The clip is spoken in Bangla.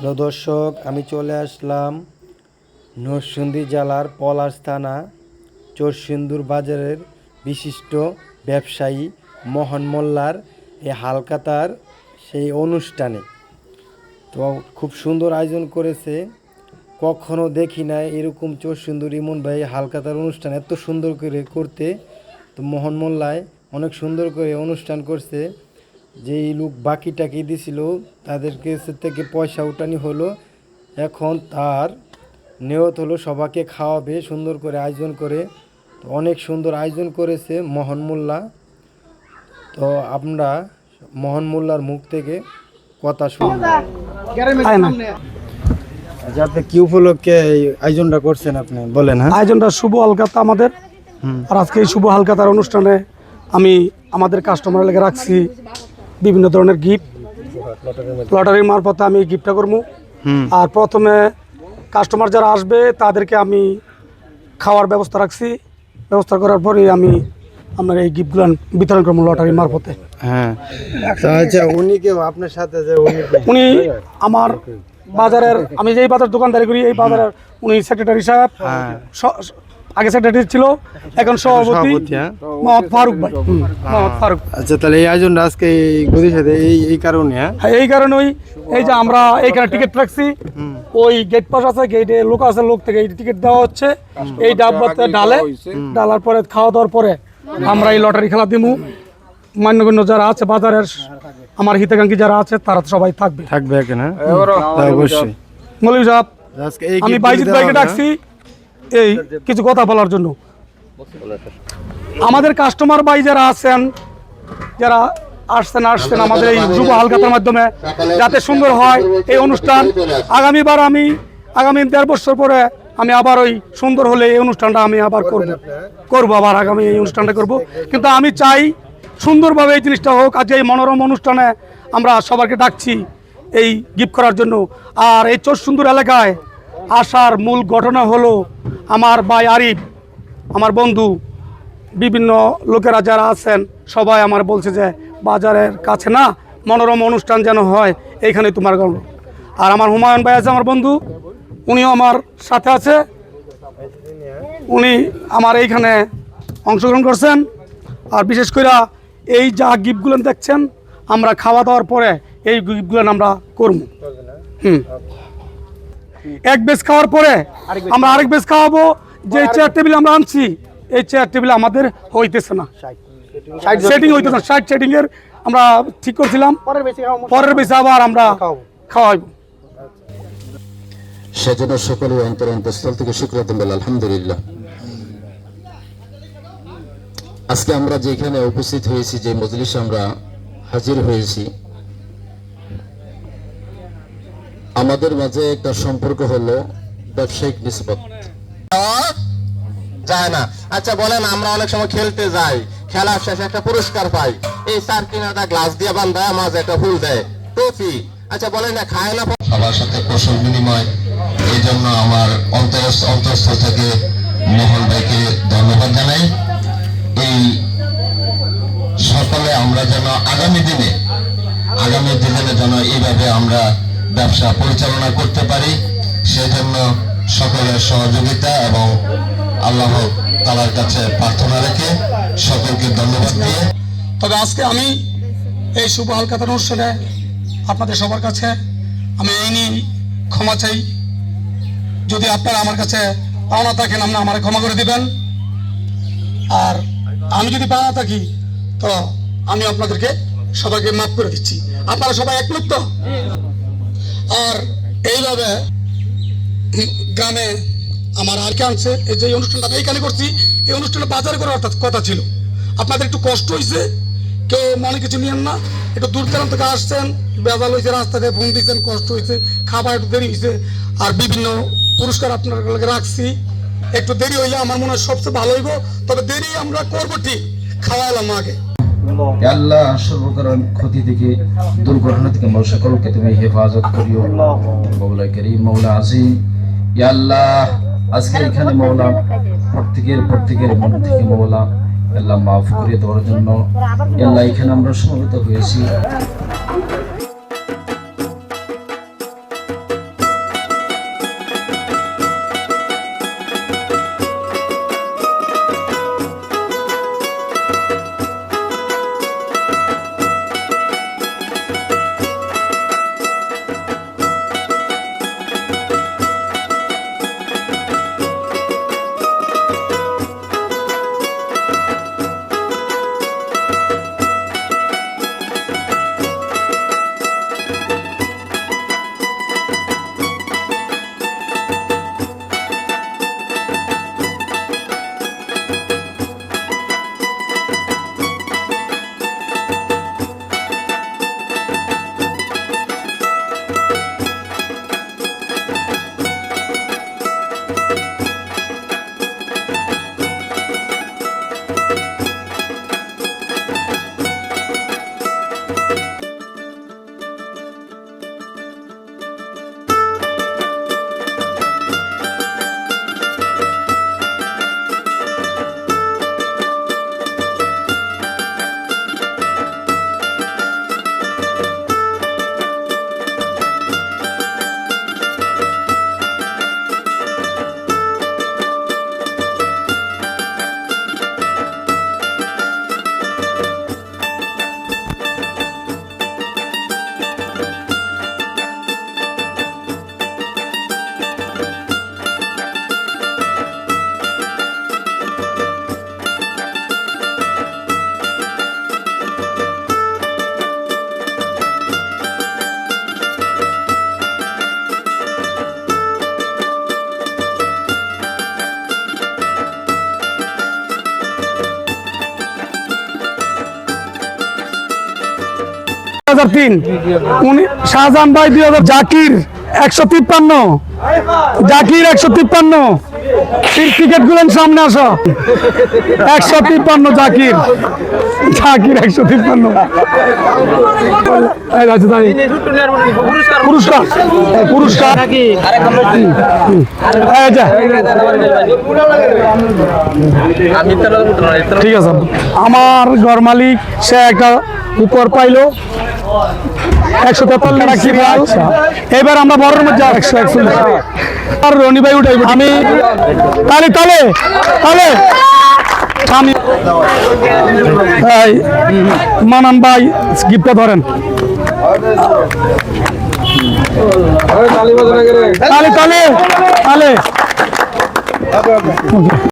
হ্যালো দর্শক, আমি চলে আসলাম নরসিংদী জেলার পলাশ থানা, চরসিন্দুর বাজারের বিশিষ্ট ব্যবসায়ী মোহন মোল্লার এই হালকাতার সেই অনুষ্ঠানে। তো খুব সুন্দর আয়োজন করেছে। কখনো দেখি না এরকম চরসিন্দুর ইমন ভাই হালকাতার অনুষ্ঠান এত সুন্দর করে করতে। তো মোহন মোল্লায় অনেক সুন্দর করে অনুষ্ঠান করছে। যেই লোক বাকি টাকি দিছিল তাদের কাছে থেকে পয়সা উঠানি হলো। এখন তার নিয়ত হলো সবাকে খাওয়াবে সুন্দর করে আয়োজন করে। তো অনেক সুন্দর আয়োজন করেছে মোহন মোল্লা। তো আমরা মোহন মোল্লার মুখ থেকে কথা শুনব। আয় না। আচ্ছা আপনি কি উপলক্ষে এই আয়োজনটা করছেন আপনি? বলেন হ্যাঁ। আয়োজনটা শুভ হালকাতা আমাদের। আর আজকে এই শুভ হালকাতার অনুষ্ঠানে আমি আমাদের কাস্টমার লেগে রাখছি। বিভিন্ন ধরনের গিফট লটারির মারফতে আমি গিফটটা করব। আর প্রথমে কাস্টমার যারা আসবে তাদেরকে আমি খাওয়ার ব্যবস্থা রাখছি। ব্যবস্থা করার পরে আমি আপনার এই গিফটগুলো বিতরণ করব লটারির মারফতে। হ্যাঁ। আচ্ছা উনি কেউ আপনার সাথে যে উনি আমার বাজারের আমি যেই বাজার দোকানদারি করি এই বাজারের উনি সেক্রেটারি সাহেব। হ্যাঁ। আগে সেক্রেটারি ছিল। এখন সভাপতি। হ্যাঁ? মোহাম্মদ ফারুক ভাই। মোহাম্মদ ফারুক আচ্ছা তাহলে এই আয়োজনটা আজকে এই গদির সাথে এই এই কারণে হ্যাঁ? হ্যাঁ, এই কারণেই এই যে আমরা এইখানে টিকিট রাখছি। ওই গেট পাস আছে গেটে লোক আছে লোক থেকে এই টিকিট দেওয়া হচ্ছে। এই ডাব্বাতে ডালে। ডালার পরে খাওয়া দাওয়ার পরে আমরা এই লটারি খেলা দিমু। মান্যগণ্য যারা আছে বাজারের আমার হিতাকাঙ্ক্ষী যারা আছে তারা সবাই থাকবে। থাকবে এখানে অবশ্যই। মৌলী সাহেব আমি বাইজিৎ ভাইকে ডাকছি। এই কিছু কথা বলার জন্য। আমাদের কাস্টমার ভাই যারা আছেন, যারা আসছেন আসছেন আমাদের এই যুব হালকাতার মাধ্যমে, যাতে সুন্দর হয় এই অনুষ্ঠান। আগামীবার আমি, আগামী দেড় বছর পরে আমি আবার ওই সুন্দর হলে এই অনুষ্ঠানটা আমি আবার করব। করব আবার আগামী এই অনুষ্ঠানটা করব। কিন্তু আমি চাই সুন্দরভাবে এই জিনিসটা হোক আজ এই মনোরম অনুষ্ঠানে আমরা সবাইকে ডাকছি এই গিফট করার জন্য। আর এই চোর সুন্দর এলাকায় আসার মূল ঘটনা হলো আমার ভাই আরিফ, আমার বন্ধু, বিভিন্ন লোকেরা যারা আছেন, সবাই আমার বলছে যে বাজারের কাছে না, মনোরম অনুষ্ঠান যেন হয় এইখানে তোমার গল্প। আর আমার হুমায়ুন ভাই আছে আমার বন্ধু, উনিও আমার সাথে আছে। উনি আমার এইখানে অংশগ্রহণ করছেন। আর বিশেষ করে এই যা গিফটগুলো দেখছেন, আমরা খাওয়া দাওয়ার পরে এই গিফটগুলো আমরা করব। হুম। এক বেশ খাওয়ার পরে আমরা আরেক বেশ খাওয়াবো। যে চেয়ার টেবিল আমরা আনছি এই চেয়ার টেবিল আমাদের হইতেছে না। সেটিং হইতেছে না। সাইড সেটিং এর আমরা ঠিক করছিলাম। পরের বেশি আবার আমরা খাওয়াইবো। সেজন্য সকলে অন্তর অন্তঃস্থল থেকে শুক্রিয়া দিন আলহামদুলিল্লাহ। আজকে আমরা যেখানে উপস্থিত হয়েছি যে মজলিসে আমরা হাজির হয়েছি আমাদের মাঝে একটা সম্পর্ক হলো ব্যবসায়িক নিষ্পত যায় না। আচ্ছা বলেন আমরা অনেক সময় খেলতে যাই খেলার শেষে একটা পুরস্কার পাই। এই চার কিনাটা গ্লাস দিয়ে বান্ধা মাঝে একটা ফুল দেয়। ট্রফি। আচ্ছা বলেন না খায় না সবার সাথে কৌশল বিনিময় এই জন্য আমার অন্তর অন্তঃস্থ থেকে মোহন ভাইকে ধন্যবাদ জানাই। এই সকলে আমরা যেন আগামী দিনে আগামী দিনে যেন এইভাবে আমরা ব্যবসা পরিচালনা করতে পারি, সেজন্য সকলের সহযোগিতা এবং আল্লাহ তালার কাছে প্রার্থনা রেখে সকলকে ধন্যবাদ দিয়ে তবে আজকে আমি এই শুভ হালকাতার অনুষ্ঠানে আপনাদের সবার কাছে আমি এই নিয়ে ক্ষমা চাই। যদি আপনারা আমার কাছে পাওনা থাকেন আপনারা আমার ক্ষমা করে দিবেন। আর আমি যদি পাওনা থাকি, তো আমি আপনাদেরকে সবাইকে মাফ করে দিচ্ছি। আপনারা সবাই একমত তো? আর এইভাবে গ্রামে আমার আর কে আনছে, এই যে অনুষ্ঠানটা আমি এইখানে করছি, এই অনুষ্ঠানে বাজারে করার অর্থাৎ কথা ছিল। আপনাদের একটু কষ্ট হয়েছে কেউ মনে কিছু নিয়েন না। একটু দূর দূরান্ত থেকে আসছেন, বেজাল হয়েছে রাস্তাতে ফোন দিয়েছেন কষ্ট হয়েছে খাবার একটু দেরি হয়েছে আর বিভিন্ন পুরস্কার আপনার রাখছি। একটু দেরি হইলে আমার মনে হয় সবচেয়ে ভালো হইব, তবে দেরি আমরা করব ঠিক। খাওয়ালাম আগে। আল্লাহ সর্বকারণ ক্ষতি থেকে দুর্ঘটনা থেকে মোর সকলকে তুমি হেফাজত করিও। মৌলা করিম মৌলা আজিম আল্লাহ, আজকে এখানে মৌলা প্রত্যেকের প্রত্যেকের মন থেকে মৌলা আল্লাহ মাফ করে দেওয়ার জন্য। আল্লাহ, এখানে আমরা সমবেত হয়েছি। হাজার তিন। উনি শাহজাহান ভাই দুই হাজার জাকির একশো তিপ্পান্ন। জাকির একশো তিপ্পান্ন। টিকিট গুলেন সামনে আসো। একশো তিপ্পান্ন জাকির। জাকির একশো তিপ্পান্ন। পুরস্কার। পুরস্কার। ঠিক আছে। আমার ঘর মালিক, সে একটা উপর পাইলো। একশো তেতাল্লিশ সিরিয়াল এবার আমরা বড়ের মধ্যে একশো একচল্লিশ। আর রনি ভাই উঠাইব। আমি তালে তালে তালে। আমি মানান ভাই গিফটটা ধরেন। তালে তালে। তালে।